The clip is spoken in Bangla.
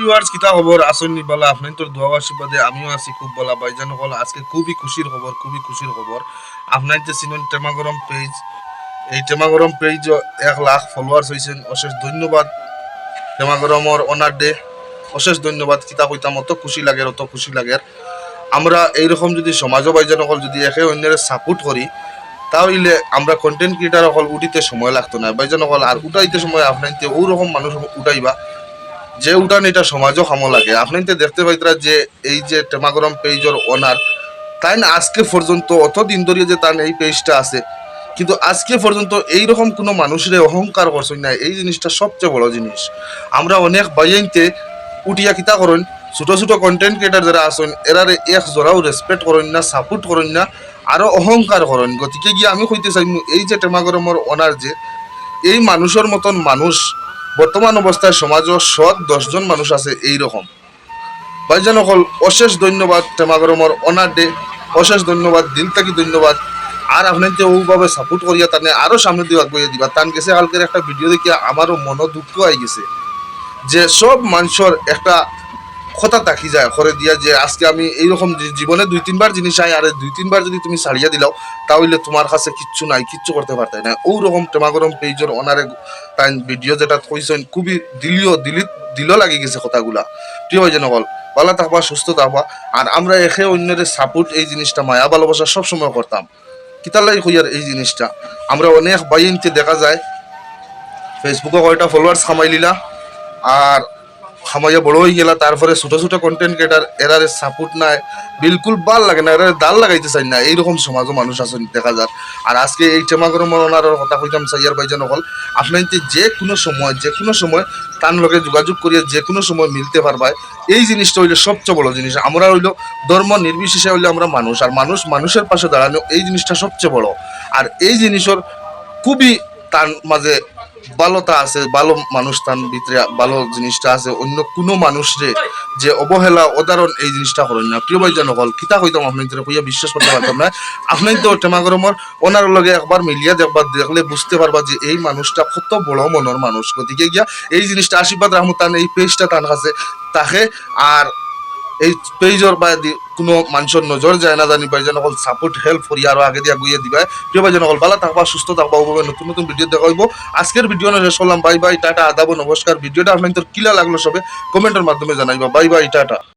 ভিউয়ার্স কিতা খবর আসনি বলা আপনার তোর দোয়া আশীর্বাদে আমিও আছি খুব বলা। ভাইজান হল আজকে খুবই খুশির খবর খুবই খুশির খবর আপনার যে চিনেন টেমাগরম পেজ এই টেমাগরম পেজ এক লাখ ফলোয়ার্স হয়েছেন অশেষ ধন্যবাদ টেমাগরমর অনার ডে অশেষ ধন্যবাদ, কিতা কইতাম অত খুশি লাগে অত খুশি লাগে। আমরা এইরকম যদি সমাজ ভাইজান হল যদি একে অন্যের সাপোর্ট করি তাহলে আমরা কন্টেন্ট ক্রিয়েটার হল উঠিতে সময় লাগতো না ভাইজান হল আর উঠাইতে সময় আপনার ওরকম মানুষ উঠাইবা। যে উঠান এটা সমাজও খামো লাগে। আপনি তো দেখতে পাইতরা যে এই যে টেমাগরম পেজের ওনার তাই না? আজকে পর্যন্ত অত দিন ধরে যে তার এই পেজটা আছে, কিন্তু আজকে পর্যন্ত এইরকম কোনো মানুষের অহংকার করছেন না। এই জিনিসটা সবচেয়ে বড় জিনিস। আমরা অনেক বাইনতে উঠিয়া কিতা করেন, ছোট ছোট কন্টেন্ট ক্রিয়েটার যারা আছেন, এরারে এক জোড়াও রেসপেক্ট করেন না সাপোর্ট করেন না, আরও অহংকার করেন। গতিকে গিয়ে আমি কইতে চাই এই যে টেমাগরমর ওনার যে, এই মানুষের মতন মানুষ বর্তমান অবস্থায় সমাজও সৎ দশজন মানুষ আছে এই রকম ভাইজান অকল অশেষ ধন্যবাদ টেমাগরমর অনার ডে অশেষ ধন্যবাদ, দিল থাকি ধন্যবাদ। আর আপনাকে ওভাবে সাপোর্ট করিয়া তানে আরও সামনে দিয়ে আগুয়ে দিবা। তান গেছে কালকের একটা ভিডিও দেখিয়া আমারও মনো দুঃখ আই গেছে। যে সব মানুষের একটা কথা তাকি যায় করে দিয়া যে আজকে আমি এইরকম জীবনে দুই তিনবার জিনিস আই আর দুই তিনবার যদি তুমি ছাড়িয়া দিলাও, তাহলে তোমার কাছে কিচ্ছু নাই, কিচ্ছু করতে পারতে না রকম টেমাগরম পেজের অনারে তাই ভিডিও যেটা কইছেন খুবই দিলিও দিলি দিল লাগি গেছে কথাগুলা। প্রিয় যেন বল ভালো থাকবা, সুস্থ থাকবা আর আমরা একে অন্যের সাপোর্ট এই জিনিসটা মায়া, ভালোবাসা সবসময় করতাম। কিতালাই হইয়ার এই জিনিসটা আমরা অনেক বাইনতে দেখা যায়। ফেসবুকে কয়টা ফলোয়ার্স খামাই লিলা, আর খামাইয়া বড় হয়ে গেলা, তারপরে ছোট ছোট কন্টেন্ট ক্রিয়েটার এরারে সাপোর্ট নাই, বিলকুল ভালো লাগে না, এরারে দাল লাগাইতে চাই না, এইরকম সমাজও মানুষ আছে দেখা যায় আর আজকে এই টেমাগরম ওনার কথা কইতাম, সাইয়ার ভাইজান হল আপনার যে কোনো সময়, যে কোনো সময় তার লগে যোগাযোগ করিয়া যে কোনো সময় মিলতে পারবায় এই জিনিসটা হইলে সবচেয়ে বড় জিনিস। আমরা হইল ধর্ম নির্বিশেষে হইলে আমরা মানুষ, আর মানুষ মানুষের পাশে দাঁড়ানো এই জিনিসটা সবচেয়ে বড়। আর এই জিনিসের খুবই তার মাঝে ভালোতা আছে, ভালো মানুষ তার ভিতরে ভালো জিনিসটা আছে, অন্য কোনো মানুষরে যে অবহেলা উদাহরণ এই জিনিসটা করেন না। প্রিয় ভাই জনকল কিতা কইতাম আপনি তোরা কইয়া বিশ্বাস করতে পারতাম না। আপনি তো টেমাগরমর ওনার লগে একবার মিলিয়া দেখবার দেখলে বুঝতে পারবা যে এই মানুষটা কত বড় মনের মানুষ। গতিকে গিয়া এই জিনিসটা আশীর্বাদ রাখমু তান এই পেজটা তার কাছে তাকে। আর এই পেজর বা কোনো মানুষের নজর যায় না জানি পাই যেন অকল সাপোর্ট হেল্প করি আরও আগে দিয়া গুইয়ে দিবা প্রিয় ভাইজন অকল ভালো থাকবা, সুস্থ থাকবা ওভাবে নতুন নতুন ভিডিও দেখাইবো আজকের ভিডিও শেষ করলাম বাই বাই টাটা, আদাবো নমস্কার ভিডিওটা আপনাদের কিলা লাগল সবে কমেন্টের মাধ্যমে জানাইবা। Bye bye tata.